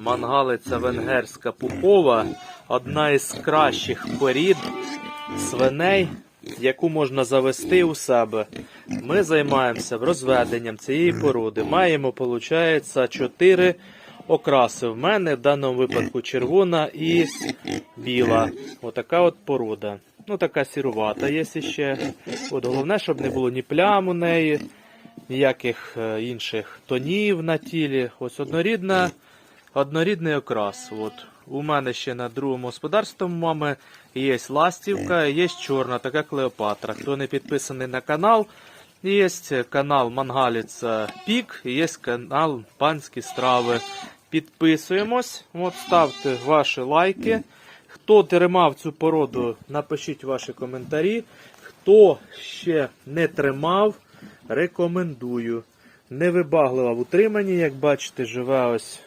Мангалиця венгерська пухова одна із кращих порід свиней, яку можна завести у себе. Ми займаємося розведенням цієї породи. Маємо, виходить, 4 окраси. В мене в даному випадку червона і біла. Отака от порода. Ну, така сірувата є ще. От головне, щоб не було ні плям у неї, ніяких е, інших тонів на тілі. Ось однорідна, однорідний окрас. От. У мене ще на другому господарстві мами є ластівка, є чорна, така Клеопатра. Хто не підписаний на канал, є канал Мангаліца Пік, є канал Панські страви. Підписуємось, от ставте ваші лайки. Хто тримав цю породу, напишіть ваші коментарі. Хто ще не тримав, рекомендую. Невибаглива в утриманні, як бачите, живе ось